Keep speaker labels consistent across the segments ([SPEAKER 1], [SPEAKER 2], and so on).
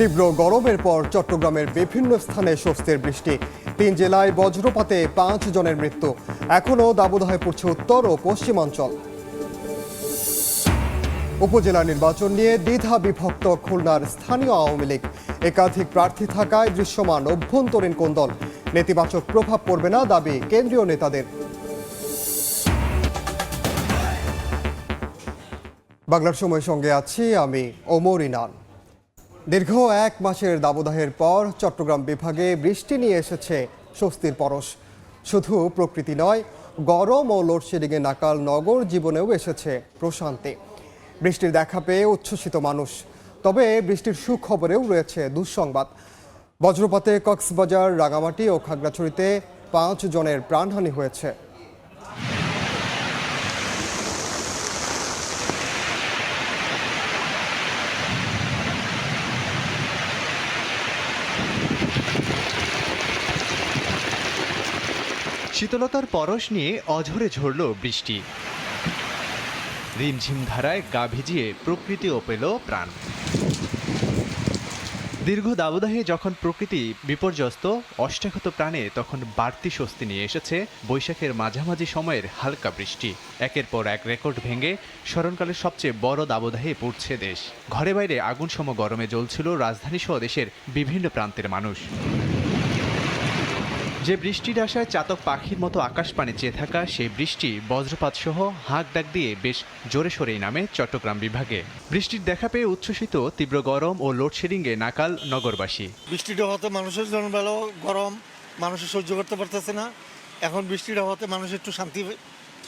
[SPEAKER 1] তীব্র গরমের পর চট্টগ্রামের বিভিন্ন স্থানে স্বস্তির বৃষ্টি। তিন জেলায় বজ্রপাতে পাঁচ জনের মৃত্যু। এখনও দাবদাহে পড়ছে উত্তর ও পশ্চিমাঞ্চল। উপজেলা নির্বাচন নিয়ে দ্বিধা বিভক্ত খুলনার স্থানীয় আওয়ামী লীগ। একাধিক প্রার্থী থাকায় দৃশ্যমান অভ্যন্তরীণ কোন্দল। নেতিবাচক প্রভাব পড়বে না দাবি কেন্দ্রীয় নেতাদের। বাংলার সময় সঙ্গে আছি আমি, ওমর ইনান। দীর্ঘ এক মাসের দাবদাহের পর চট্টগ্রাম বিভাগে বৃষ্টি নিয়ে এসেছে স্বস্তির পরশ। শুধু প্রকৃতি নয়, গরম ও লোডশেডিংয়ে নাকাল নগর জীবনেও এসেছে প্রশান্তি। বৃষ্টির দেখা পেয়ে উচ্ছ্বসিত মানুষ। তবে বৃষ্টির সুখবরেও রয়েছে দুঃসংবাদ। বজ্রপাতে কক্সবাজার, রাঙামাটি ও খাগড়াছড়িতে পাঁচ জনের প্রাণহানি হয়েছে।
[SPEAKER 2] শীতলতার পরশ নিয়ে অঝরে ঝরল বৃষ্টি। রিমঝিম ধারায় গা ভিজিয়ে প্রকৃতিও পেল প্রাণ। দীর্ঘ দাবদাহে যখন প্রকৃতি বিপর্যস্ত অষ্টাক্ষত প্রাণে তখন বাড়তি স্বস্তি নিয়ে এসেছে বৈশাখের মাঝামাঝি সময়ের হালকা বৃষ্টি। একের পর এক রেকর্ড ভেঙে স্মরণকালের সবচেয়ে বড় দাবদাহে পড়ছে দেশ। ঘরে বাইরে আগুন সম গরমে জ্বলছিল রাজধানী সহ দেশের বিভিন্ন প্রান্তের মানুষ। যে বৃষ্টির আশায় চাতক পাখির মতো আকাশ পানে চেয়ে থাকা সেই বৃষ্টি বজ্রপাত সহ হাঁক ডাক দিয়ে বেশ জোরে সোরেই নামে চট্টগ্রাম বিভাগে। বৃষ্টির দেখা পেয়ে উচ্ছ্বসিত তীব্র গরম ও লোডশেডিংয়ে নাকাল নগরবাসী।
[SPEAKER 3] বৃষ্টিটা হতে মানুষের জন্য ভালো গরম মানুষের সহ্য করতে পারতেছে না। এখন বৃষ্টিটা হতে মানুষ একটু শান্তি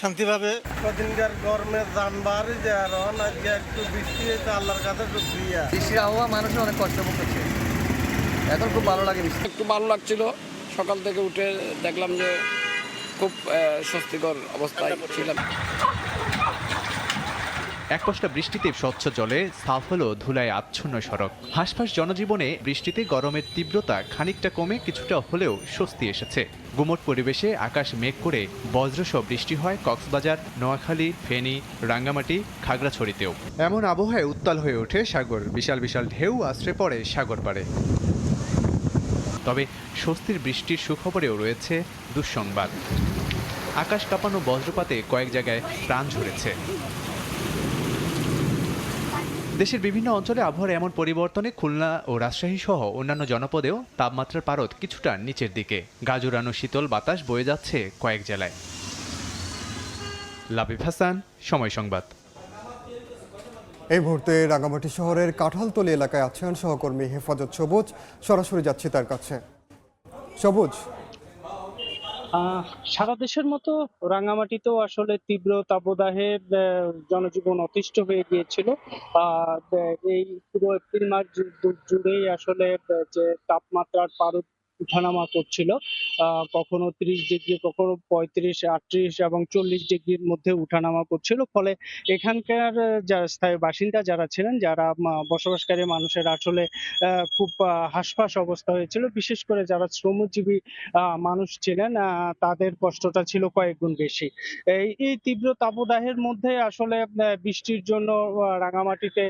[SPEAKER 3] শান্তি পাবে
[SPEAKER 4] কদিনকার গরমে যানবার যে আর আজকে একটু বৃষ্টি হয়েছে আল্লাহর কাছে শুক্রিয়া
[SPEAKER 5] বৃষ্টির আবহাওয়া মানুষের অনেক কষ্ট করছে এখন খুব ভালো লাগে বৃষ্টি।
[SPEAKER 6] একটু ভালো লাগছিল। সকাল থেকে উঠে দেখলাম যে খুব স্বস্তিকর অবস্থায় ছিলাম।
[SPEAKER 2] এক বৃষ্টিতে স্বচ্ছ জলে সাফ হলো ধুলায় আচ্ছন্ন সড়ক। হাঁসফাঁস জনজীবনে বৃষ্টিতে গরমের তীব্রতা খানিকটা কমে কিছুটা হলেও স্বস্তি এসেছে। গুমট পরিবেশে আকাশ মেঘ করে বজ্রসহ বৃষ্টি হয় কক্সবাজার, নোয়াখালী, ফেনী, রাঙ্গামাটি, খাগড়াছড়িতেও। এমন আবহাওয়ায় উত্তাল হয়ে ওঠে সাগর। বিশাল বিশাল ঢেউ আশ্রে পড়ে সাগর পাড়ে তবে স্বস্তির বৃষ্টির সুখবরেও রয়েছে দুঃসংবাদ। আকাশ কাঁপানো বজ্রপাতে কয়েক জায়গায় প্রাণ ঝরেছে। দেশের বিভিন্ন অঞ্চলে আবহাওয়ার এমন পরিবর্তনে খুলনা ও রাজশাহী সহ অন্যান্য জনপদেও তাপমাত্রার পারদ কিছুটা নিচের দিকে। গাজুরানো শীতল বাতাস বয়ে যাচ্ছে কয়েক জেলায়। লাবিব হাসান, সময় সংবাদ।
[SPEAKER 1] এই মুহূর্তে রাঙামাটি শহরের কাঁঠালতলি এলাকায় আছেন সহকর্মী হেফাজত সবুজ। সরাসরি যাচ্ছি তার কাছে। সবুজ।
[SPEAKER 7] সারা দেশের মতো রাঙামাটিতেও আসলে তীব্র তাপদাহে জনজীবন অতিষ্ঠ হয়ে গিয়েছিল। এই পুরো এপ্রিল মাস জুড়েই আসলে যে তাপমাত্রার পারদ উঠানামা করছিল। কখনো ত্রিশ ডিগ্রি, কখনো পঁয়ত্রিশ, আটত্রিশ এবং চল্লিশ ডিগ্রির মধ্যে উঠানামা করছিল। ফলে এখানকার যারা স্থায়ী বাসিন্দা যারা ছিলেন, যারা বসবাসকারী মানুষের আসলে খুব হাসফাস অবস্থা হয়েছিল। বিশেষ করে যারা শ্রমজীবী মানুষ ছিলেন তাদের কষ্টটা ছিল কয়েক গুণ বেশি। এই এই তীব্র তাপদাহের মধ্যে আসলে বৃষ্টির জন্য রাঙামাটিতে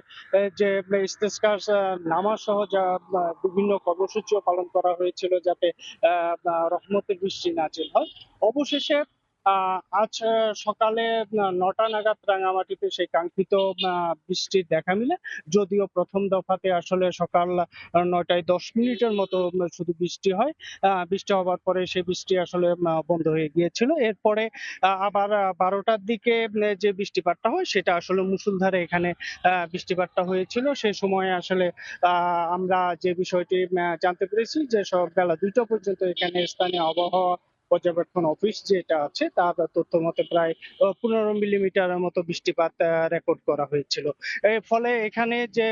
[SPEAKER 7] যে ইস্তেস্কার নামা সহ যা বিভিন্ন কর্মসূচিও পালন করা হয়েছিল। যাতে রহমতের বৃষ্টি নাচিল হয়। অবশেষে আজ সকালে নটা নাগাদ রাঙামাটিতে সেই কাঙ্ক্ষিত বৃষ্টির দেখা মিলে। যদিও প্রথম দফাতে আসলে সকাল নয়টায় দশ মিনিটের মতো শুধু বৃষ্টি হয়। বৃষ্টি হওয়ার পরে সেই বৃষ্টি আসলে বন্ধ হয়ে গিয়েছিল। এরপরে আবার বারোটার দিকে যে বৃষ্টিপাতটা হয়, সেটা আসলে মুষলধারে এখানে বৃষ্টিপাতটা হয়েছিল। সে সময় আসলে আমরা যে বিষয়টি জানতে পেরেছি যে সব বেলা দুইটা পর্যন্ত এখানে স্থানীয় আবহাওয়া পর্যবেক্ষণ অফিস যেটা আছে তার তথ্য মতে প্রায় পনেরো মিলিমিটারের মতো বৃষ্টিপাত রেকর্ড করা হয়েছিল। ফলে এখানে যে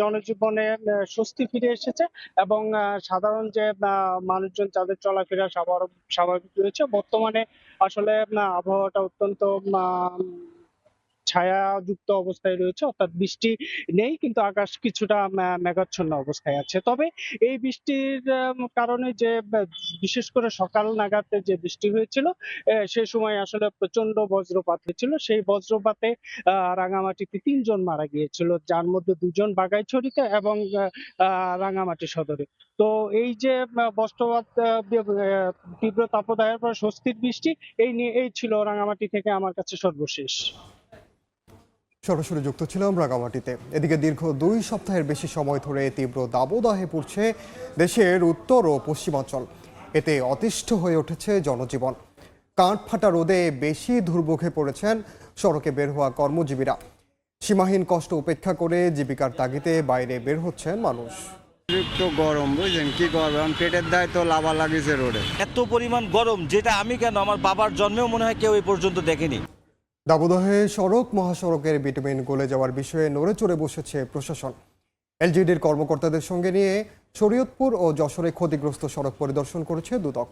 [SPEAKER 7] জনজীবনে স্বস্তি ফিরে এসেছে এবং সাধারণ যে মানুষজন তাদের চলাফেরা স্বাভাবিক রয়েছে। বর্তমানে আসলে আবহাওয়াটা অত্যন্ত ছায়াযুক্ত অবস্থায় রয়েছে অর্থাৎ বৃষ্টি নেই কিন্তু আকাশ কিছুটা মেঘাচ্ছন্ন অবস্থায় আছে। তবে এই বৃষ্টির কারণে যে বিশেষ করে সকাল নাগাদ যে বৃষ্টি হয়েছিল আহ, সে সময় আসলে প্রচণ্ড বজ্রপাত হয়েছিল। সেই বজ্রপাতে রাঙামাটিতে তিনজন মারা গিয়েছিল যার মধ্যে দুজন বাগাইছড়িতে এবং রাঙামাটি সদরে। তো এই যে আহ, তীব্র তাপদাহের পর স্বস্তির বৃষ্টি এই নিয়ে এই ছিল রাঙামাটি থেকে আমার কাছে সর্বশেষ।
[SPEAKER 1] সরাসরি যুক্ত ছিলাম রাঙামাটিতে। এদিকে দীর্ঘ দুই সপ্তাহের বেশি সময় ধরে তীব্র দাবদাহে পড়ছে দেশের উত্তর ও পশ্চিমাঞ্চল। এতে অতিষ্ঠ হয়ে উঠেছে জনজীবন। কাঠ ফাটা রোদে বেশি দুর্ভোগে পড়েছেন সড়কে বের হওয়া কর্মজীবীরা। সীমাহীন কষ্ট উপেক্ষা করে জীবিকার তাগিদে বাইরে বের হচ্ছেন মানুষ।
[SPEAKER 8] অতিরিক্ত গরম বুঝলেন? কি করবেন পেটের দায় তো লাভা লাগিয়েছে রোডে।
[SPEAKER 9] এত পরিমাণ গরম যেটা আমি কেন? আমার বাবার জন্মেও মনে হয় কেউ এই পর্যন্ত দেখেনি।
[SPEAKER 1] দাবদাহে সড়ক, মহাসড়কের ভিটামিন গলে যাওয়ার বিষয়ে নড়ে চড়ে বসেছে প্রশাসন। এলজিডির কর্মকর্তাদের সঙ্গে নিয়ে শরীয়তপুর ও যশোরে ক্ষতিগ্রস্ত সড়ক পরিদর্শন করেছে দুদক।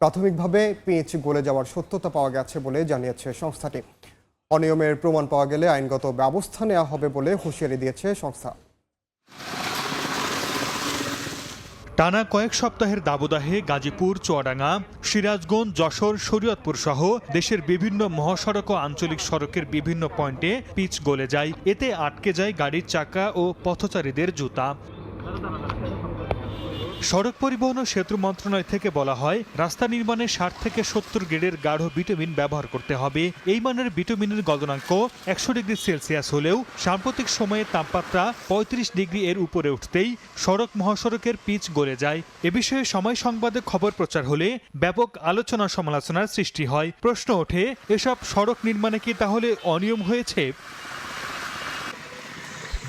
[SPEAKER 1] প্রাথমিকভাবে পিচ গলে যাওয়ার সত্যতা পাওয়া গেছে বলে জানিয়েছে সংস্থাটি। অনিয়মের প্রমাণ পাওয়া গেলে আইনগত ব্যবস্থা নেওয়া হবে বলে হুঁশিয়ারি দিয়েছে সংস্থা।
[SPEAKER 10] টানা কয়েক সপ্তাহের দাবদাহে গাজীপুর, চুয়াডাঙ্গা, সিরাজগঞ্জ, যশোর, শরীয়তপুর সহ দেশের বিভিন্ন মহাসড়ক ও আঞ্চলিক সড়কের বিভিন্ন পয়েন্টে পিচ গলে যায়। এতে আটকে যায় গাড়ির চাকা ও পথচারীদের জুতা। সড়ক পরিবহন ও সেতু মন্ত্রণালয় থেকে বলা হয়, রাস্তা নির্মাণে ষাট থেকে সত্তর গ্রেডের গাঢ় ভিটামিন ব্যবহার করতে হবে। এই মানের ভিটামিনের গলনাঙ্ক একশো ডিগ্রি সেলসিয়াস হলেও সাম্প্রতিক সময়ে তাপমাত্রা পঁয়ত্রিশ ডিগ্রি এর উপরে উঠতেই সড়ক মহাসড়কের পিচ গলে যায়। এ বিষয়ে সময় সংবাদে খবর প্রচার হলে ব্যাপক আলোচনা সমালোচনার সৃষ্টি হয়। প্রশ্ন ওঠে, এসব সড়ক নির্মাণে কি তাহলে অনিয়ম হয়েছে?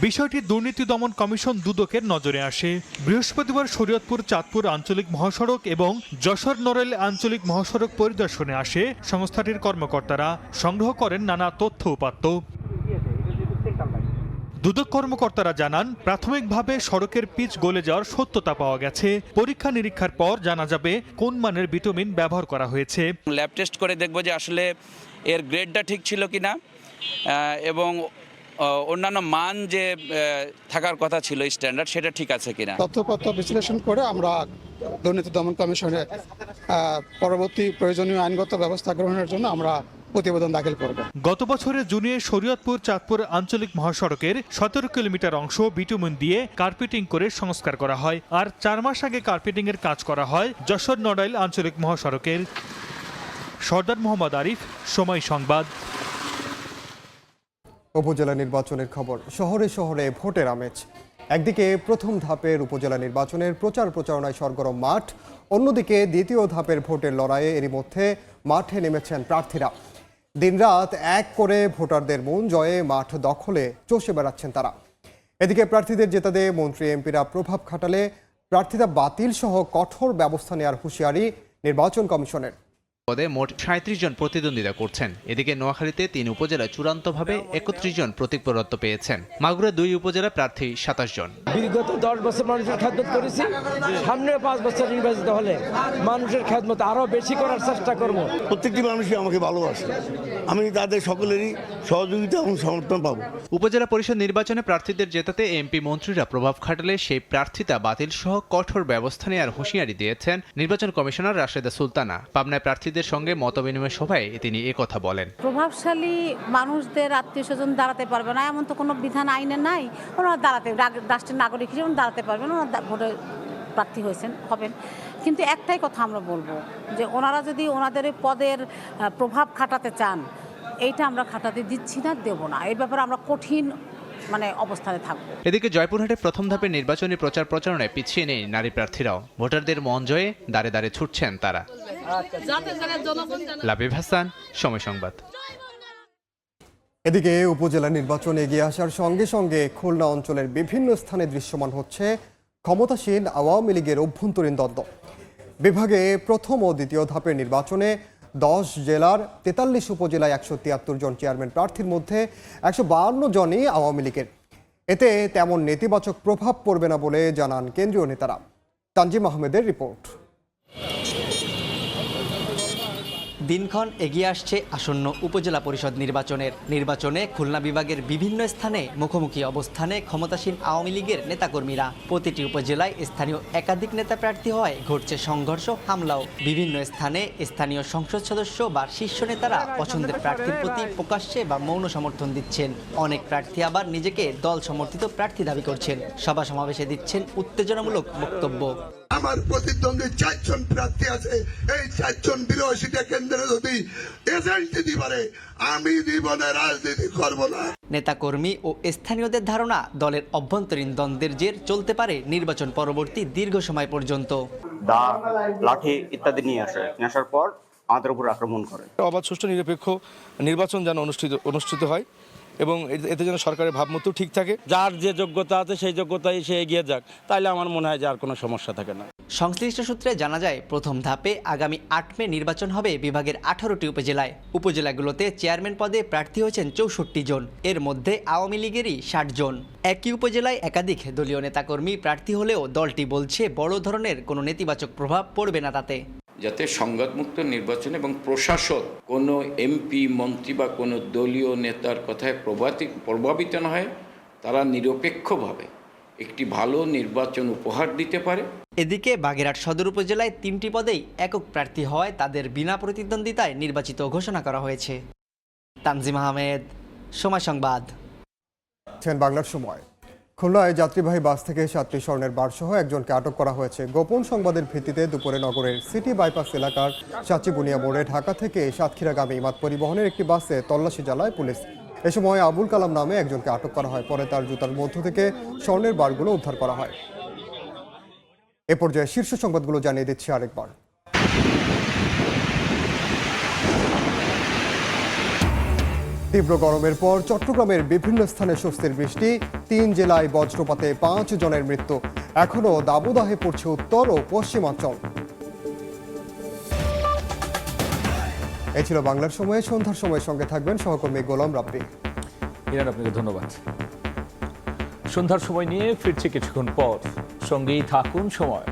[SPEAKER 10] বিষয়টি দুর্নীতি দমন কমিশন দুদকের নজরে আসে। বৃহস্পতিবার শরীয়তপুর, চাঁদপুর আঞ্চলিক মহাসড়ক এবং যশোর নড়াইল আঞ্চলিক মহাসড়ক পরিদর্শনে আসে সংস্থাটির কর্মকর্তারা। সংগ্রহ করেন নানা তথ্য উপাত্ত। দুদক কর্মকর্তারা জানান, প্রাথমিকভাবে সড়কের পিচ গলে যাওয়ার সত্যতা পাওয়া গেছে। পরীক্ষা নিরীক্ষার পর জানা যাবে কোন মানের ভিটামিন ব্যবহার করা হয়েছে।
[SPEAKER 6] ল্যাব টেস্ট করে দেখব যে আসলে এর গ্রেডটা ঠিক ছিল কিনা এবং অন্যান্য মান যে থাকার কথা ছিল স্ট্যান্ডার্ড সেটা ঠিক আছে কিনা?
[SPEAKER 11] তথ্যপত্র বিশ্লেষণ করে আমরা দুর্নীতি দমন কমিশনে পরবর্তী প্রয়োজনীয় আইনগত ব্যবস্থা গ্রহণের জন্য আমরা প্রতিবেদন দাখিল করব।
[SPEAKER 10] গত বছরের জুনে শরীয়তপুর চাঁদপুর আঞ্চলিক মহাসড়কের সতেরো কিলোমিটার অংশ বিটুমিন দিয়ে কার্পেটিং করে সংস্কার করা হয় আর চার মাস আগে কার্পেটিং এর কাজ করা হয় যশোর নড়াইল আঞ্চলিক মহাসড়কের। সর্দার মোহাম্মদ আরিফ সময় সংবাদ।
[SPEAKER 1] উপজেলা নির্বাচনের খবর। শহরে শহরে ভোটের আমেজ। একদিকে প্রথম ধাপের উপজেলা নির্বাচনের প্রচার প্রচারণায় সরগরম মাঠ, অন্যদিকে দ্বিতীয় ধাপের ভোটের লড়াইয়ে এরই মধ্যে মাঠে নেমেছেন প্রার্থীরা। দিনরাত এক করে ভোটারদের মন জয়ে মাঠ দখলে চষে বেড়াচ্ছেন তারা। এদিকে প্রার্থীদের জেতাতে মন্ত্রী এমপিরা প্রভাব খাটালে প্রার্থীরা বাতিল সহ কঠোর ব্যবস্থা নেওয়ার হুঁশিয়ারি নির্বাচন কমিশনের।
[SPEAKER 2] পদে মোট সাঁত্রিশ জন প্রতিদ্বন্দ্বিতা করছেন। এদিকে নোয়াখালীতে তিন উপজেলায় চূড়ান্তভাবে একত্রিশ জন প্রতীক বরাদ্দ পেয়েছেন। মাগুরা দুই উপজেলা প্রার্থী সাতাশ জন।
[SPEAKER 9] বিগত দশ বছর মানুষের খেদমত করেছি। সামনে পাঁচ বছর নির্বাচিত হলে মানুষের খেদমত আরও বেশি করার চেষ্টা করব।
[SPEAKER 3] প্রত্যেকটি মানুষই আমাকে ভালোবাসে। আমি তাদের সকলেরই সহযোগিতা এবং সমর্থন পাবো।
[SPEAKER 2] উপজেলা পরিষদ নির্বাচনে প্রার্থীদের জেতাতে এমপি মন্ত্রীরা প্রভাব খাটালে সেই প্রার্থিতা বাতিল সহ কঠোর ব্যবস্থা নেওয়ার হুঁশিয়ারি দিয়েছেন নির্বাচন কমিশনার রাশেদা সুলতানা। পাবনায় প্রার্থীদের সঙ্গে মতবিনিময় সভায় তিনি একথা বলেন।
[SPEAKER 12] প্রভাবশালী মানুষদের আত্মীয় স্বজন দাঁড়াতে পারবে না এমন তো কোনো বিধান আইনে নাই। ওনারা দাঁড়াতে রাগ- রাষ্ট্রের নাগরিক হিসেবে দাঁড়াতে পারবেন ওনারা ভোটে প্রার্থী হয়েছেন হবেন। কিন্তু একটাই কথা আমরা বলব যে ওনারা যদি ওনাদের পদের প্রভাব খাটাতে চান এইটা আমরা খাটাতে দিচ্ছি না দেব না। এর ব্যাপারে আমরা কঠিন মানে অবস্থানে থাকব।
[SPEAKER 2] এদিকে জয়পুরহাটে প্রথম ধাপের নির্বাচনী প্রচার প্রচারণায় পিছিয়ে নেই নারী প্রার্থীরাও। ভোটারদের মন জয়ে দাঁড়ে দাঁড়ে ছুটছেন তারা। লাবিব হাসান সময় সংবাদ।
[SPEAKER 1] এদিকে উপজেলা নির্বাচন এগিয়ে আসার সঙ্গে সঙ্গে খুলনা অঞ্চলের বিভিন্ন স্থানে দৃশ্যমান হচ্ছে ক্ষমতাসীন আওয়ামী লীগের অভ্যন্তরীণ দ্বন্দ্ব। বিভাগে প্রথম ও দ্বিতীয় ধাপের নির্বাচনে দশ জেলার তেতাল্লিশ উপজেলায় একশো তিয়াত্তর জন চেয়ারম্যান প্রার্থীর মধ্যে একশো বাহান্ন জনই আওয়ামী লীগের। এতে তেমন নেতিবাচক প্রভাব পড়বে না বলে জানান কেন্দ্রীয় নেতারা। তানজিম আহমেদের রিপোর্ট।
[SPEAKER 13] দিনক্ষণ এগিয়ে আসছে আসন্ন উপজেলা পরিষদ নির্বাচনের। নির্বাচনে খুলনা বিভাগের বিভিন্ন স্থানে মুখোমুখি অবস্থানে ক্ষমতাসীন আওয়ামী লীগের নেতাকর্মীরা। প্রতিটি উপজেলায় স্থানীয় একাধিক নেতা প্রার্থী হওয়ায় ঘটছে সংঘর্ষ, হামলাও। বিভিন্ন স্থানে স্থানীয় সংসদ সদস্য বা শীর্ষ নেতারা পছন্দের প্রার্থীর প্রতি প্রকাশ্যে বা মৌন সমর্থন দিচ্ছেন। অনেক প্রার্থী আবার নিজেকে দল সমর্থিত প্রার্থী দাবি করছেন। সভা সমাবেশে দিচ্ছেন উত্তেজনামূলক বক্তব্য।
[SPEAKER 14] আমার প্রতিদ্বন্দ্বী চারজন প্রার্থী আছে। এই চারজন বিরোধীটা কেন্দ্রে যদি এজেন্ট দিতে পারে আমি জীবনে রাজনীতি করব না।
[SPEAKER 13] নেতাকর্মী ও স্থানীয়দের ধারণা দলের অভ্যন্তরীণ দ্বন্দ্বের জের চলতে পারে নির্বাচন পরবর্তী দীর্ঘ সময় পর্যন্ত।
[SPEAKER 15] দা লাঠি ইত্যাদি নিয়ে আসে। নিয়ে আসার পর আমাদের উপর আক্রমণ করে।
[SPEAKER 5] অবাধ সুষ্ঠু নিরপেক্ষ নির্বাচন যেন অনুষ্ঠিত অনুষ্ঠিত হয়। এবং এতে- এতে যেন সরকারের ভাবমূর্তি ঠিক থাকে।
[SPEAKER 9] যার যে যোগ্যতা আছে সেই যোগ্যতায় সে এগিয়ে যাক। তাহলে আমার মনে হয় যে আর কোনো সমস্যা থাকে না।
[SPEAKER 13] সংশ্লিষ্ট সূত্রে জানা যায় প্রথম ধাপে আগামী আট মে নির্বাচন হবে বিভাগের আঠারোটি উপজেলায়। উপজেলাগুলোতে চেয়ারম্যান পদে প্রার্থী হয়েছেন চৌষট্টি জন। এর মধ্যে আওয়ামী লীগেরই ষাট জন। একই উপজেলায় একাধিক দলীয় নেতাকর্মী প্রার্থী হলেও দলটি বলছে বড় ধরনের কোনো নেতিবাচক প্রভাব পড়বে না তাতে।
[SPEAKER 16] যাতে সংঘাতমুক্ত নির্বাচন এবং প্রশাসক কোনো এমপি মন্ত্রী বা কোনো দলীয় নেতার কথায় প্রভাতি- প্রভাবিত না হয় তারা নিরপেক্ষভাবে একটি ভালো নির্বাচন উপহার দিতে পারে।
[SPEAKER 13] এদিকে বাগেরহাট সদর উপজেলায় তিনটি পদেই একক প্রার্থী হওয়ায় তাদের বিনা প্রতিদ্বন্দ্বিতায় নির্বাচিত ঘোষণা করা হয়েছে। তানজিম আহমেদ সময় সংবাদ।
[SPEAKER 1] বাংলার সময়। খুলনায় যাত্রীবাহী বাস থেকে সাতটি স্বর্ণের বারসহ একজনকে আটক করা হয়েছে। গোপন সংবাদের ভিত্তিতে দুপুরে নগরের সিটি বাইপাস এলাকার চাচিবুনিয়া মোড়ে ঢাকা থেকে সাতক্ষীরাগামী মাত পরিবহনের একটি বাসে তল্লাশি চালায় পুলিশ। এ সময় আবুল কালাম নামে একজনকে আটক করা হয়। পরে তার জুতার মধ্য থেকে স্বর্ণের বারগুলো উদ্ধার করা হয়। এ পর্যায়ে শীর্ষ সংবাদগুলো জানিয়ে দিচ্ছি আরেকবার। তীব্র গরমের পর চট্টগ্রামের বিভিন্ন স্থানে স্বস্তির বৃষ্টি, তিন জেলায় বজ্রপাতে পাঁচ জনের মৃত্যু। এখনও দাবদাহে পড়ছে উত্তর ও পশ্চিমাঞ্চল। এ ছিল বাংলার সময়ে। সন্ধ্যার সময়ের সঙ্গে থাকবেন সহকর্মী গোলাম রাব্বি।
[SPEAKER 17] ইরান, আপনাকে ধন্যবাদ। সন্ধ্যার সময় নিয়ে ফিরছে কিছুক্ষণ পর। সঙ্গেই থাকুন সময়।